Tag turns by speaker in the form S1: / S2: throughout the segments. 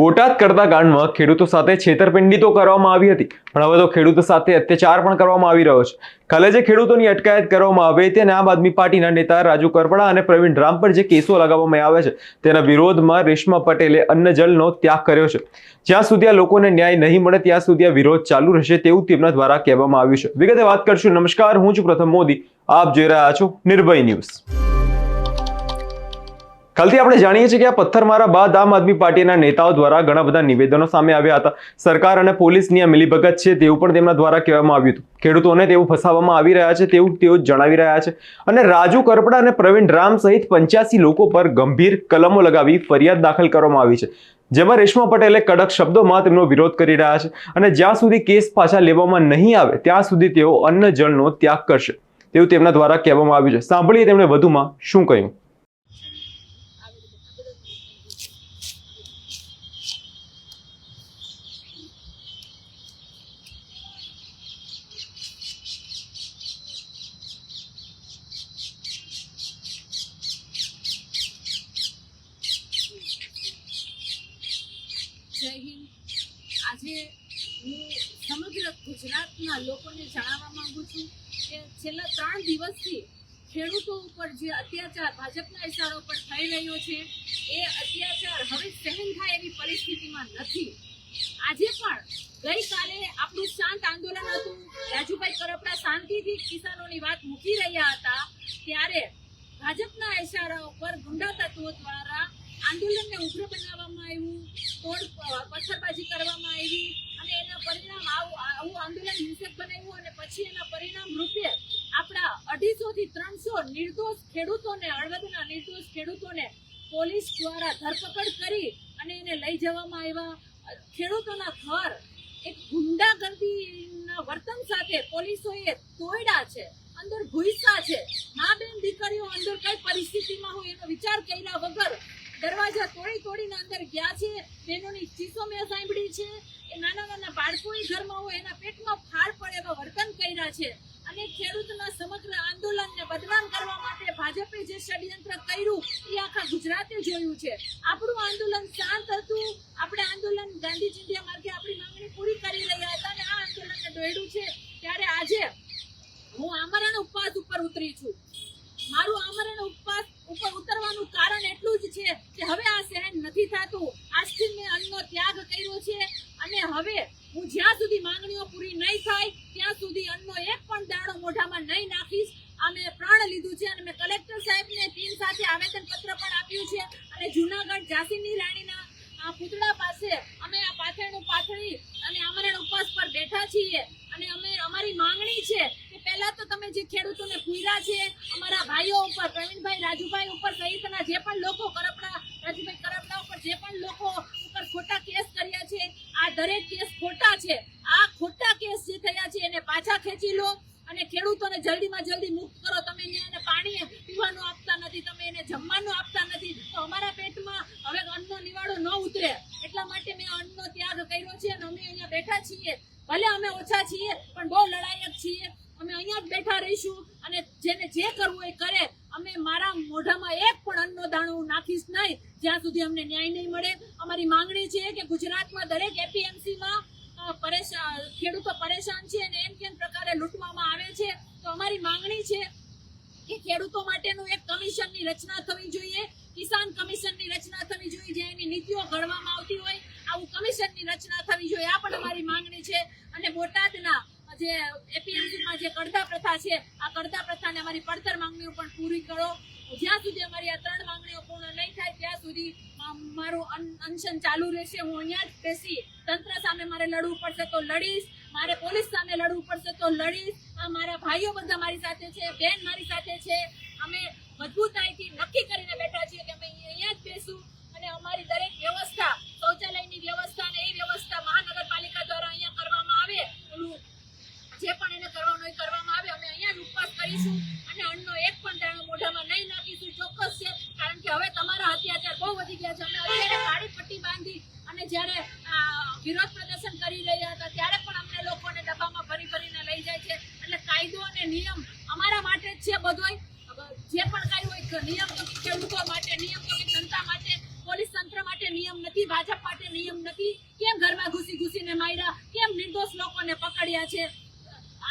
S1: બોટાદ કરતા કાંડમાં ખેડૂતો સાથે છેતરપિંડી તો કરવામાં આવી હતી, પણ હવે તો ખેડૂતો સાથે અત્યાચાર પણ કરવામાં આવી રહ્યો છે. કાલે જે ખેડૂતોની અટકાયત કરવામાં આવી હતી અને આમ આદમી પાર્ટીના નેતા રાજુ કરપડા અને પ્રવીણ રામ પર જે કેસો લગાવવામાં આવે છે, તેના વિરોધમાં રેશમા પટેલે અન્નજલનો ત્યાગ કર્યો છે. જ્યાં સુધી આ લોકોને ન્યાય નહીં મળે, ત્યાં સુધી આ વિરોધ ચાલુ રહેશે તેવું તેમના દ્વારા કહેવામાં આવ્યું છે. વિગતે વાત કરશું. નમસ્કાર, હું છું પ્રથમ મોદી. આપ જોઈ રહ્યા છો નિર્ભય ન્યૂઝ. કાલથી આપણે જાણીએ છીએ કે આ પથ્થરમારા બાદ આમ આદમી પાર્ટીના નેતાઓ દ્વારા ઘણા બધા નિવેદનો સામે આવ્યા હતા. સરકાર અને પોલીસની આ મિલીભગત છે તેવું પણ તેમના દ્વારા કહેવામાં આવ્યું હતું. ખેડૂતોને તેવું ફસાવવામાં આવી રહ્યા છે તેવું તેઓ જણાવી રહ્યા છે. અને રાજુ કરપડા અને પ્રવીણ રામ સહિત પંચ્યાસી લોકો પર ગંભીર કલમો લગાવી ફરિયાદ દાખલ કરવામાં આવી છે. જેમાં રેશમા પટેલે કડક શબ્દોમાં તેમનો વિરોધ કરી રહ્યા છે અને જ્યાં સુધી કેસ પાછા લેવામાં નહીં આવે, ત્યાં સુધી તેઓ અન્ન જળનો ત્યાગ કરશે. તેવું તેમના દ્વારા કહેવામાં આવ્યું છે. સાંભળીએ તેમણે વધુમાં શું કહ્યું
S2: જય હિન્દ આજે હું સમગ્ર ગુજરાતના લોકોને જણાવવા માંગુ છું કે છેલ્લા ત્રણ દિવસથી ખેડૂતો ઉપર જે અત્યાચાર ભાજપના ઇશારો પર થઈ રહ્યો છે, એ અત્યાચાર હવે સહન થાય એવી પરિસ્થિતિમાં નથી. આજે પણ ગઈકાલે આપણું શાંત આંદોલન હતું. રાજુભાઈ કરપડા શાંતિથી કિસાનોની વાત મૂકી રહ્યા હતા. ત્યારે ભાજપના ઇશારા ઉપર ગુંડા તત્વો દ્વારા આંદોલનને ઉગ્ર બનાવવામાં આવ્યું, તોડ પથ્થરબાજી કરવામાં આવી એના પરિણામ આવું આંદોલન હિંસક બનાવ્યું અને પછી એના પરિણામ રૂપે આપણા અઢીસો થી ત્રણસો નિર્દોષ ખેડૂતોને, હળવદના નિર્દોષ ખેડૂતોને પોલીસ દ્વારા ધરપકડ કરી અને એને લઈ જવામાં આવ્યા. ખેડૂતોના ઘર એક ગુંડાગર્દીના વર્તન સાથે પોલીસોએ તોડ્યા છે, અંદર ભૂસા છે. મા બેન દીકરીઓ અંદર કઈ પરિસ્થિતિમાં હોય એનો વિચાર કર્યા વગર દરવાજા તોડી તોડીને અંદર ગયા છે. બહેનોની ચીસો મેં સાંભળી છે. એ નાના નાના બાળકોની ઘરમાં હોય એના પેટમાં ફાળ પડે એવા વર્તન કર્યા છે. અને ખેડૂતના સમગ્ર આંદોલનને બદનામ કરવા માટે ભાજપે જે ષડયંત્ર કર્યું, એ આખા ગુજરાતે જોયું છે. આપણું આંદોલન શાંત હતું. આપણે આંદોલન ગાંધી ચિંધ્યા માર્ગે આપણી માંગણી પૂરી કરી રહ્યા હતા અને આ આંદોલનને દોડ્યું છે ત્યારે આજે હું આમરણ ઉપવાસ ઉપર ઉતરી છું મારું આમરણ ઉપવાસ ઉપર ઉતરવાનું કારણ એટલું જ છે કે હવે આ સહન નથી થતું. આજથી મેં અન્નનો ત્યાગ કર્યો છે અને હવે હું જ્યાં સુધી માંગણીઓ પૂરી નહીં થાય, ત્યાં સુધી અન્નનો એક પણ દાણો મોઢામાં નહીં નાખીશ. અમે પ્રાણ લીધું છે અને મેં કલેક્ટર સાહેબને ટીમ સાથે આવેદન પત્ર પણ આપ્યું છે. અને જુનાગઢ ઝાંસીની રાણીના આ પૂતળા પાસે અમે આ પાથરણું પાથરી અને આમરણ ઉપવાસ પર બેઠા છીએ. અને અમે અમારી માંગણી છે કે પહેલા તો તમે જે ખેડૂતોને પૂર્યા છે, અમારા ભાઈઓ ઉપર પ્રવીણભાઈ રાજુભાઈ ઉપર સહિતના જે પણ લોકો કરપડા રાજુભાઈ કરપડા ઉપર જે પણ લોકો ઉપર ખોટા કેસ કર્યા છે આ દરેક કેસ ખોટા છે આ ખોટા કેસ જે થયા છે એને પાછા ખેંચી લો અને ખેડૂતોને જલ્દીમાં જલ્દી મુક્ત કરો. તમે એને પાણી પીવાનું આપતા નથી, તમે એને જમવાનું આપતા નથી. તો અમારા પેટમાં હવે અન્નનો નિવાડો ન ઉતરે. એટલા માટે મેં અન્નનો ત્યાગ કર્યો છે અને અમે અહીંયા બેઠા છીએ. ભલે અમે ઓછા છીએ, પણ બહુ લડાયક છીએ. અમે અહીંયા જ બેઠા રહીશું અને જેને જે કરવું એ કરે. અમે મારા મોઢામાં એક પણ અન્નનો દાણો નાખીશ નહીં. જ્યાં સુધી અમને ન્યાય નહીં મળે. અમારી માંગણી છે કે ગુજરાતમાં દરેક એપીએમસીમાં ખેડૂતો પરેશાન છે અને એમ કેમ પ્રકારે લૂંટવામાં આવે છે? તો અમારી માંગણી છે કે ખેડૂતો માટેનું એક કમિશનની રચના થવી જોઈએ. કિસાન કમિશનની રચના થવી જોઈએ જે એની નીતિઓ ઘડવામાં આવતી હોય, આવું કમિશનની રચના થવી જોઈએ. આ પણ અમારી માંગણી છે. અને બોટાદના જે એપીએમસીમાં જે કડતા પ્રથા છે, આ કડતા પ્રથાને અમારી પડતર માંગણીઓ પણ પૂરી કરો. જ્યાં સુધી અમારી આ ત્રણ માંગણીઓ પૂર્ણ નહીં થાય, ત્યાં સુધી મારું અન- અનશન ચાલુ રહેશે, હું અહીંયા જ બેસી તંત્ર સામે મારે લડવું પડશે તો લડીશ, મારે પોલીસ સામે લડવું પડશે તો લડીશ. આ મારા ભાઈઓ બધા મારી સાથે છે, બેન મારી સાથે છે. અમે મજબૂતાઈથી નક્કી કરીને બેઠા છીએ કે અમે અહીંયા જ બેસું અને અમારી દરેક વ્યવસ્થા, શૌચાલયની વ્યવસ્થા અને એ વ્યવસ્થા મહાનગરપાલિકા દ્વારા અહીંયા કરવામાં આવે, ઓલું જે પણ એને કરવાનું હોય કરવામાં આવે. અમે અહીંયા જ ઉપવાસ કરીશું અને અન્નનો એક પણ દાણો મોઢામાં નહીં નાખીશું. ચોક્કસ છે કે હવે તમારા અત્યાચાર બહુ વધી ગયા છે. અમે અત્યારે કાળી પટ્ટી બાંધી અને જ્યારે વિરોધ પ્રદર્શન કરી રહ્યા હતા, ત્યારે પણ અમને લોકોને ડબ્બામાં ભરી ભરીને લઈ જાય છે. એટલે કાયદો અને નિયમ અમારા માટે જ છે બધોય. જે પણ કાંઈ હોય નિયમ ખેડૂતો માટે, નિયમ જનતા માટે, પોલીસ તંત્ર માટે નિયમ નથી, ભાજપ માટે
S3: નિયમ નથી. કેમ ઘરમાં ઘૂસી ઘૂસીને માર્યા? કેમ નિર્દોષ લોકોને પકડ્યા છે?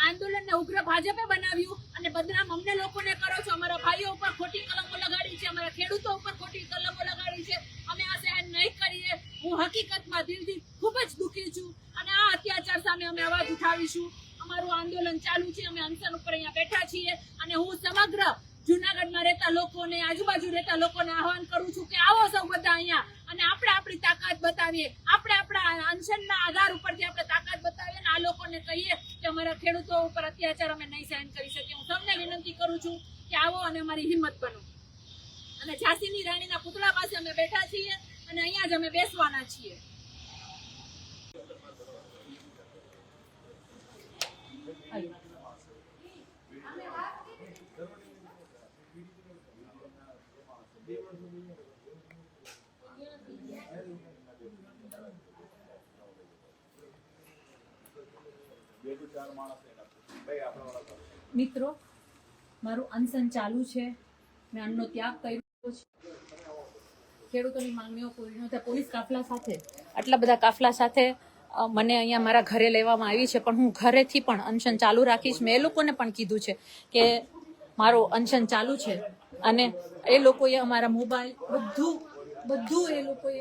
S3: આંદોલનને ઉગ્ર ભાજપે બનાવ્યું અને બદનામ અમને લોકોને કરો છો. અમારા ભાઈઓ ઉપર ખોટી કલમો લગાડી છે. અમારા ખેડૂતો ઉપર ખોટી કલમો લગાડી છે. અમે આ સહન નહીં કરીએ. હું હકીકતમાં દિલથી ખૂબ જ દુઃખી છું. અને આ અત્યાચાર સામે અમે અવાજ ઉઠાવીશું. અમારું આંદોલન ચાલુ છે. અમે અનશન ઉપર અહીંયા બેઠા છીએ. અને હું સમગ્ર જુનાગઢમાં રહેતા લોકોને, આજુબાજુ રહેતા લોકોને આહવાન કરું છું કે આવો સૌ બધા અહીંયા અને આપણે આપણી તાકાત બતાવીએ. આપણે આપણા અનશનના આધાર ઉપરથી આપણે તાકાત બતાવીએ અને આ લોકોને કહીએ કે અમારા ખેડૂતો ઉપર અત્યાચાર અમે નહીં સહન કરી શકીએ. હું સૌને વિનંતી કરું છું કે આવો અને અમારી હિંમત બનો. અને ઝાંસીની રાણીના પુતળા પાસે અમે બેઠા છીએ અને અહીંયા જ અમે બેસવાના છીએ.
S2: મિત્રો, મારું અનશન ચાલુ છે. મેં અન્નનો ત્યાગ કર્યો. ખેડૂતોની માંગણીઓ પૂરી ન પોલીસ કાફલા સાથે, આટલા બધા કાફલા સાથે મને અહીંયા મારા ઘરે લેવામાં આવી છે, પણ હું ઘરેથી પણ અનશન ચાલુ રાખીશ. મેં એ લોકોને પણ કીધું છે કે મારો અનશન ચાલુ છે અને એ લોકોએ અમારા મોબાઈલ બધું બધું એ લોકોએ.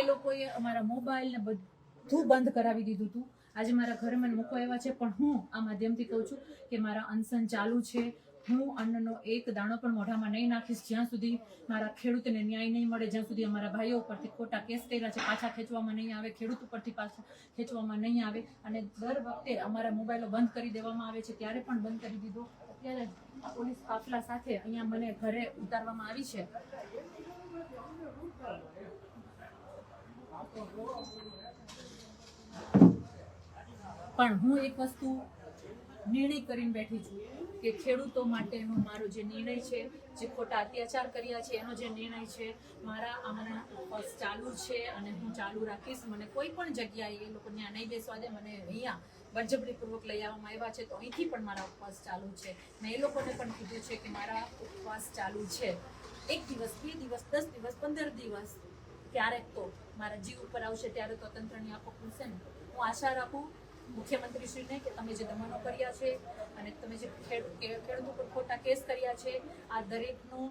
S2: એ લોકોએ અમારા મોબાઈલ ને બધું બંધ કરાવી દીધું હતું. આજે મારા ઘરે મને મૂકવા આવ્યા છે, પણ હું આ માધ્યમથી કહું છું કે મારા અનશન ચાલુ છે. હું અન્નનો એક દાણો પણ મોઢામાં નહીં નાખીશ. જ્યાં સુધી મારા ખેડૂતને ન્યાય નહીં મળે, જ્યાં સુધી અમારા ભાઈઓ ઉપરથી ખોટા કેસ કર્યા છે, પાછા ખેંચવામાં નહીં આવે, ખેડૂત ઉપરથી પાછા ખેંચવામાં નહીં આવે, અને દર વખતે અમારા મોબાઈલો બંધ કરી દેવામાં આવે છે, ત્યારે પણ બંધ કરી દીધો. અત્યારે પોલીસ કાફલા સાથે અહીંયા મને ઘરે ઉતારવામાં આવી છે. પણ હું એક વસ્તુ નિર્ણય કરીને બેઠી છું. કે ખેડૂતો માટેનો મારો જે નિર્ણય છે, જે ખોટા અત્યાચાર કર્યા છે, એનો જે નિર્ણય છે, મારા આમના ઉપવાસ ચાલુ છે અને હું ચાલુ રાખીશ. મને કોઈ પણ જગ્યાએ એ લોકો ત્યાં નહીં બેસવા દે. મને અહીંયા બળજબરીપૂર્વક લઈ આવવામાં આવ્યા છે. તો અહીંથી પણ મારા ઉપવાસ ચાલુ છે. મેં એ લોકોને પણ કીધું છે કે મારા ઉપવાસ ચાલુ છે. એક દિવસ, બે દિવસ, દસ દિવસ, પંદર દિવસ, ક્યારેક તો મારા જીવ ઉપર આવશે ત્યારે તો તંત્રની આંખો ખુલશે ને. હું આશા રાખું મુખ્યમંત્રીશ્રીને કે તમે જે દમનો કર્યા છે અને તમે જે ખેડૂત ઉપર ખોટા કેસ કર્યા છે, આ દરેકનું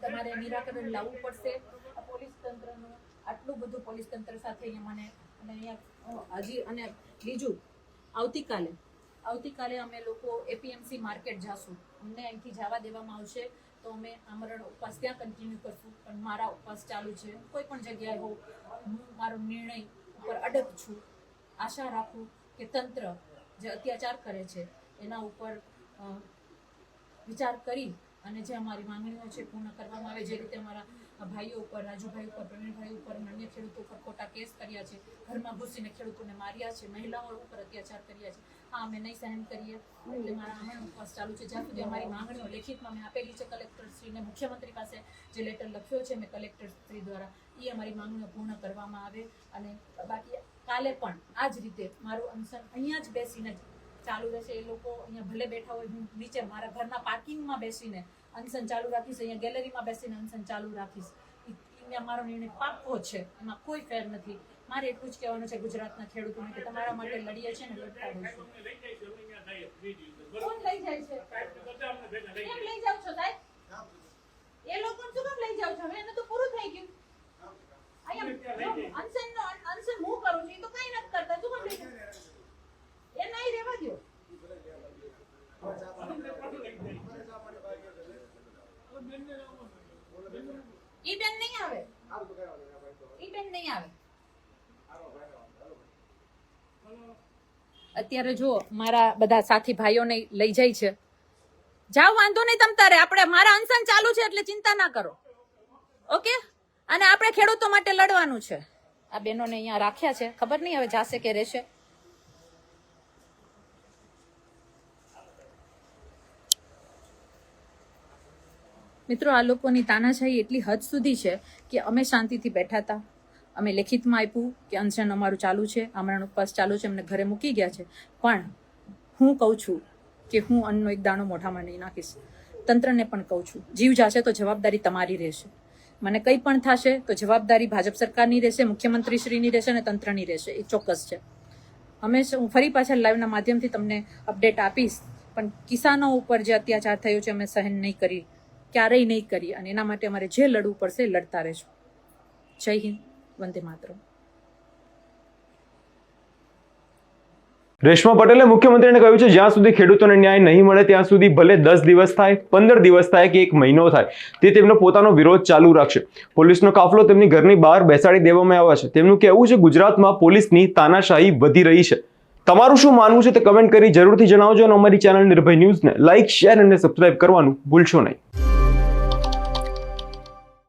S2: તમારે નિરાકરણ લાવવું પડશે. પોલીસ તંત્રનું, આટલું બધું પોલીસ તંત્ર સાથે અહીંયા મને, અને અહીંયા હજી, અને બીજું, આવતીકાલે આવતીકાલે અમે લોકો એપીએમસી માર્કેટ જાશું. અમને અહીંથી જવા દેવામાં આવશે તો અમે આમરણ ઉપવાસ ત્યાં કન્ટિન્યુ કરશું. પણ મારા ઉપવાસ ચાલુ છે. કોઈ પણ જગ્યાએ હોઉં, હું મારો નિર્ણય ઉપર અડગ છું. આશા રાખું કે તંત્ર જે અત્યાચાર કરે છે, એના ઉપર વિચાર કરી અને જે અમારી માંગણીઓ છે પૂર્ણ કરવામાં આવે, જે રીતે અમારા ભાઈઓ ઉપર, રાજુભાઈ ઉપર, પ્રવીણભાઈ ઉપર અને અન્ય ખેડૂતો ઉપર ખોટા કેસ કર્યા છે, ઘરમાં ઘૂસીને ખેડૂતોને માર્યા છે, મહિલાઓ ઉપર અત્યાચાર કર્યા છે હા અમે નહીં સહન કરીએ, એટલે મારા આમરણ ઉપવાસ ચાલુ છે. જ્યાં સુધી અમારી માંગણીઓ લેખિતમાં મેં આપેલી છે, કલેક્ટરશ્રીને મુખ્યમંત્રી પાસે જે લેટર લખ્યો છે, મેં કલેક્ટરશ્રી દ્વારા એ અમારી માંગણીઓ પૂર્ણ કરવામાં આવે અને બાકી કાલે પણ આ જ રીતે મારું અનશન અહીંયા જ બેસીને જ ચાલુ રહેશે. એ લોકો અહીંયા ભલે બેઠા હોય હું નીચે મારા ઘરના પાર્કિંગમાં બેસીને અનશન ચાલુ રાખીશ. અહીંયા ગેલેરીમાં બેસીને અનશન ચાલુ રાખીશ. ઈ મારો નિર્ણય પાક્કો છે. એમાં કોઈ ફેર નથી. મારે એટલું જ કહેવાનું છે ગુજરાતના ખેડૂતોને કે તમારા માટે લડીએ છે ને લડતા રહીશું. કોણ લઈ જાય છે? કેમ લઈ જાવ છો સાહેબ? એ લોકો શું કેમ લઈ જાવ છો? હવે એને તો પૂરું થઈ ગયું. અહીંયા નહીં આવે ઈ નહીં આવે અત્યારે જો મારા બધા સાથી ભાઈઓને લઈ જાય છે. જાઓ, વાંધો નહીં તમ તારે, આપણે, મારા અનશન ચાલુ છે, એટલે ચિંતા ના કરો. ઓકે? અને આપણે ખેડૂતો માટે લડવાનું છે. આ બહેનોને અહીંયા રાખ્યા છે. ખબર નહીં હવે જાશે કે રહેશે. મિત્રો, આ લોકોની તાનાશાહી એટલી હદ સુધી છે કે અમે શાંતિથી બેઠા હતા. અમે લેખિતમાં આપ્યું કે અનશન અમારું ચાલુ છે. આમરણ ઉપવાસ ચાલુ છે. અમને ઘરે મૂકી ગયા છે. પણ હું કહું છું કે હું અન્નનો એક દાણો મોઢામાં નહીં નાખીશ. તંત્રને પણ કહું છું. જીવ જાશે તો જવાબદારી તમારી રહેશે. મને કંઈ પણ થશે તો જવાબદારી ભાજપ સરકારની રહેશે, મુખ્યમંત્રીશ્રીની રહેશે અને તંત્રની રહેશે. એ ચોક્કસ છે. હંમેશા હું ફરી પાછા લાઈવના માધ્યમથી તમને અપડેટ આપીશ, પણ કિસાનો ઉપર જે અત્યાચાર થયો છે, અમે સહન નહીં કરી, ક્યારેય નહીં કરી. અને એના માટે અમારે જે લડવું પડશે લડતા રહેશું. જય હિન્દ. વંદે માતરમ.
S1: રેશમા પટેલે મુખ્યમંત્રીને કહ્યું છે, જ્યાં સુધી ખેડૂતોને ન્યાય નહીં મળે, ત્યાં સુધી ભલે દસ દિવસ થાય, પંદર દિવસ થાય કે એક મહિનો થાય, તે તેમનો પોતાનો વિરોધ ચાલુ રાખશે. પોલીસનો કાફલો તેમની ઘરની બહાર બેસાડી દેવામાં આવ્યા છે. તેમનું કહેવું છે, ગુજરાતમાં પોલીસની તાનાશાહી વધી રહી છે. તમારું શું માનવું છે તે કમેન્ટ કરી જરૂરથી જણાવજો અને અમારી ચેનલ નિર્ભય ન્યૂઝને લાઇક શેર અને સબસ્ક્રાઇબ કરવાનું ભૂલશો નહીં.